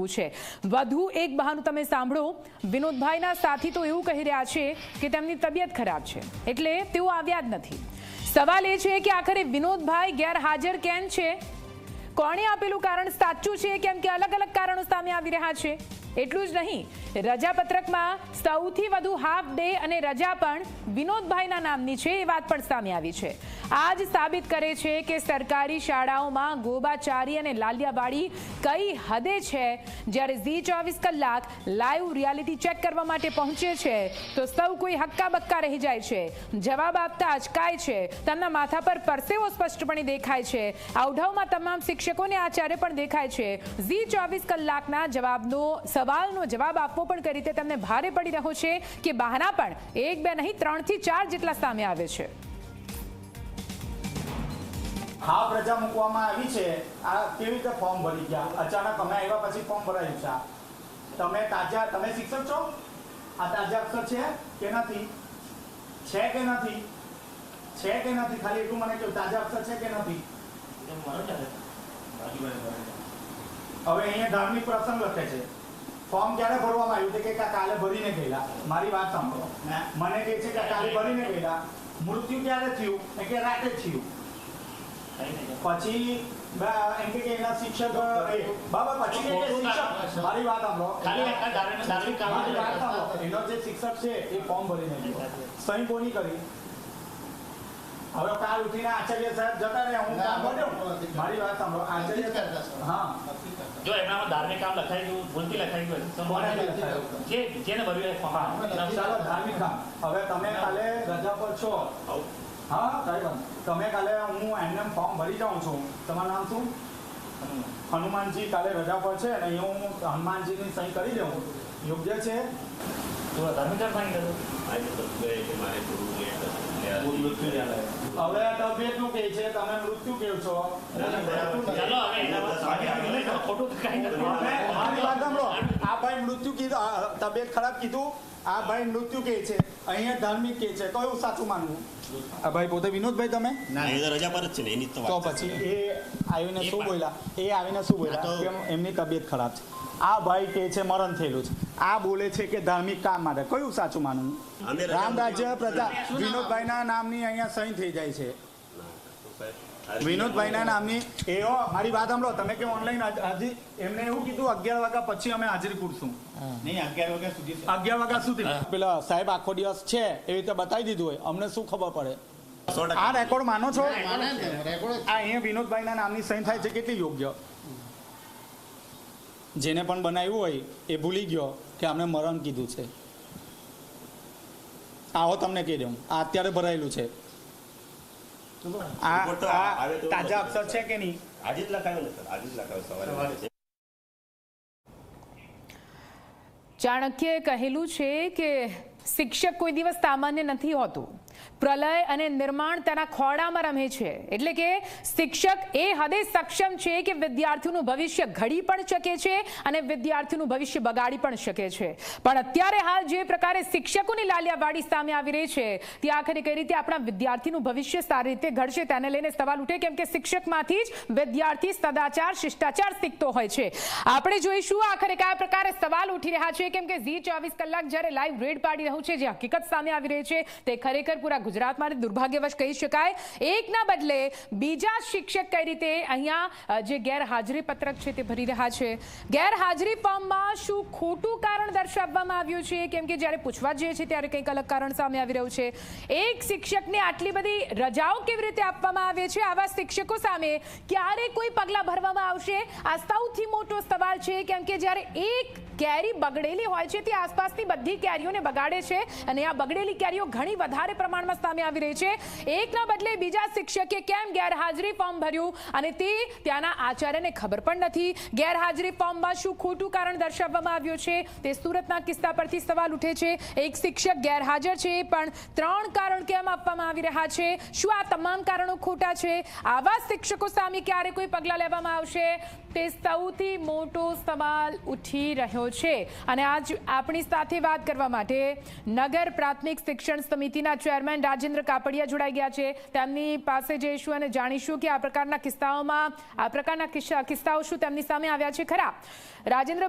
છે. વધુ એક બહાનું તમે સાંભળો. વિનોદભાઈના સાથી તો એવું કહી રહ્યા છે કે તેમની તબિયત ખરાબ છે. એટલે તેઓ આવ્યા જ નથી. સવાલ એ છે કે આખરે વિનોદભાઈ ગેરહાજર કેમ છે? કોણે આપેલું કારણ સાચું છે? કેમ કે અલગ અલગ કારણો સામે આવી રહ્યા છે? એટલું જ નહીં, રજાપત્રકમાં સૌથી વધુ હાફ ડે અને રજા પણ વિનોદભાઈના નામની છે, એ વાત પણ સામે આવી છે. આ જ સાબિત કરે છે કે સરકારી શાળાઓમાં ગોબાચારી અને લાલિયાવાડી કઈ હદે છે? જ્યારે ઝી ચોવીસ કલાક લાઈવ રિયાલિટી ચેક કરવા માટે પહોંચે છે, તો સૌ કોઈ હક્કા બક્કા રહી જાય છે. જવાબ આપતા અચકાય છે. તેમના માથા પર પરસેવો સ્પષ્ટપણે દેખાય છે. આવઢાવમાં તમામ શિક્ષકોને આચાર્ય પણ દેખાય છે. ઝી ચોવીસ કલાકના જવાબનો સવાલનો જવાબ આપવો પણ કઈ રીતે તમને ભારે પડી રહ્યો છે કે બહાના પણ એક બે નહીં ત્રણથી ચાર જેટલા સામે આવે છે. હા પ્રજા મૂકવામાં આવી છે. આ કેવી રીતે ફોર્મ ભરી ગયા? અચાનક અમે આવ્યા પછી ફોર્મ ભરાયું છે. તમે તાજા તમે શિક્ષક છો? આ તાજા અક્ષર છે કે નથી? છે કે નથી? છે કે નથી? ખાલી એટલું મને કહ્યું તાજા અક્ષર છે કે નથી? હવે અહીંયા ધાર્મિક પ્રસંગ લખે છે. ફોર્મ ક્યારે ભરવામાં આવ્યું કે કાલે ભરીને ગયેલા? મારી વાત સાંભળો. મને કહે છે કે કાલે ભરીને ગયેલા. મૃત્યુ ક્યારે થયું? કે રાતે થયું. પછી એમ કે એના શિક્ષક બાબા પછી કે કે શિક્ષક. મારી વાત સાંભળો. ખાલી વાત સાંભળો. એનો જે શિક્ષક છે એ ફોર્મ ભરીને ગયો. સહી કોની કરી? હવે કાલ ઉઠીને આચાર્ય સાહેબ જતા રહ્યા. હું કામ મારી વાત સાંભળો. આચાર્ય હા. જો એમનામાં ધાર્મિક કામ લખાઈ ગયું ભૂલથી લખાઈ ગયું તો લખાયું? જે જેને ભર્યું એ ફોર્મ હા ચાલો ધાર્મિક કામ. હવે તમે કાલે રજા પર છો. હા કઈ વાત. તમે કાલે હું એમને ફોર્મ ભરી જાઉં છું. તમારું નામ શું? હનુમાનજી કાલે રજા પર છે અને અહીં હું હનુમાનજીની સહી કરી દઉં યોગ્ય છે? તો ધાર્મિક કામ માની હવે તબિયતનું કે છે? તમે મૃત્યુ કેવ છો? ચાલો હવે ખોટું તો નથી. મારી વાત સાંભળો આ ભાઈ મૃત્યુ કીધું તબિયત ખરાબ કીધું આ ભાઈ મૃત્યુ કે છે અહીંયા ધાર્મિક કે છે કયું સાચું માનવું આ ભાઈ પોતે વિનોદભાઈ તમે? ના એ રજા પર જ છે એની તો તો પછી એ આવીને શું બોલ્યા? એ આવીને શું બોલ્યા? એમની તબિયત ખરાબ છે? આ ભાઈ કે છે મરણ થયેલું છે. આ બોલે છે કે ધાર્મિક કામ માટે. કયું સાચું માનવું? રામ રાજ્ય પ્રજા વિનોદભાઈના નામની અહીંયા સહી થઈ જાય છે. વિનોદભાઈના નામની એઓ મારી વાત સાંભળો તમે કે ઓનલાઈન હજી એમને એવું કીધું અગિયાર વાગ્યા પછી અમે હાજરી પૂરશું. નહીં અગિયાર વાગ્યા સુધી અગિયાર વાગ્યા સુધી. પેલા સાહેબ આખો દિવસ છે એવી રીતે બતાવી દીધું હોય. અમને શું ખબર પડે? આ રેકોર્ડ માનો છો? આ અહીંયા વિનોદભાઈના નામની સહી થાય છે કેટલી યોગ્ય? જેને પણ બનાવ્યું હોય એ ભૂલી ગયો કે અમને મરણ કીધું છે. આવો તમને કહી દઉં. આ અત્યારે ભરાયેલું છે આ રિપોર્ટ તો આ આવે તો તાજા અક્ષર છે કે નહીં? આજે જ લખાયો ને આજે જ લખાયો સવારે ચાણક્યએ કહેલું છે કે શિક્ષક કોઈ દિવસ સામાન્ય નથી હોતું. પ્રલય અને નિર્માણ તેના ખોળામાં રમે છે. એટલે કે શિક્ષક એ હદે સક્ષમ છે કે વિદ્યાર્થીઓનું ભવિષ્ય ઘડી પણ શકે છે અને વિદ્યાર્થીઓનું ભવિષ્ય બગાડી પણ શકે છે. પણ અત્યારે હાલ જે પ્રકારે શિક્ષકોની લાલિયાવાડી સામે આવી રહી છે, તે આખરે કઈ રીતે આપણા વિદ્યાર્થીનું ભવિષ્ય સારી રીતે ઘડશે તેને લઈને સવાલ ઉઠે, કેમ કે શિક્ષકમાંથી જ વિદ્યાર્થી સદાચાર, શિષ્ટાચાર શીખતો હોય છે. આપણે જોઈશું આખરે કયા પ્રકારે સવાલ ઉઠી રહ્યા છે, કેમ કે ઝી ચોવીસ કલાક જ્યારે લાઈવ રેડ પાડી રહ્યું છે, જે હકીકત સામે આવી રહી છે, તે ખરેખર પૂરા ગુજરાતમાં દુર્ભાગ્યવશ કહી શકાય. એકના બદલે બીજા શિક્ષક કઈ રીતે અહીંયા જે ગેરહાજરી પત્રક છે તે ભરી રહ્યા છે. ગેરહાજરી ફોર્મમાં શું ખોટું કારણ દર્શાવવામાં આવ્યું છે? કેમ કે જ્યારે પૂછવા જઈએ છીએ ત્યારે કંઈક અલગ કારણ સામે આવી રહ્યું છે. એક શિક્ષકને આટલી બધી રજાઓ કેવી રીતે આપવામાં આવે છે? આવા શિક્ષકો સામે ક્યારે કોઈ પગલાં ભરવામાં આવશે? આ સૌથી મોટો સવાલ છે, કેમ કે જ્યારે એક કેરી બગડેલી હોય છે, તે આસપાસની બધી કેરીઓને બગાડે છે અને આ બગડેલી કેરીઓ ઘણી વધારે પ્રમાણમાં સામે આવી રહી છે. એકના બદલે બીજા શિક્ષકે કેમ ગેરહાજરી ફોર્મ ભર્યું અને તે ત્યાંના આચાર્યને ખબર પણ નથી. ગેરહાજરી ફોર્મમાં શું ખોટું કારણ દર્શાવવામાં આવ્યું છે, તે સુરતના કિસ્સા પરથી સવાલ ઉઠે છે. એક શિક્ષક ગેરહાજર છે, પણ ત્રણ કારણ કેમ આપવામાં આવી રહ્યા છે? શું આ તમામ કારણો ખોટા છે? આવા શિક્ષકો સામે ક્યારે કોઈ પગલાં લેવામાં આવશે? તે સૌથી મોટો સવાલ ઉઠી રહ્યો છે. અને આજ આપણી સાથે વાત કરવા માટે નગર પ્રાથમિક શિક્ષણ સમિતિના ચેરમેન રાજેન્દ્ર કાપડિયા જોડાઈ ગયા છે. તેમની પાસે જઈશું અને જાણીશું કે આ પ્રકારના કિસ્સાઓમાં, આ પ્રકારના કિસ્સા કિસ્સાઓ શું તેમની સામે આવ્યા છે. ખરા. રાજેન્દ્ર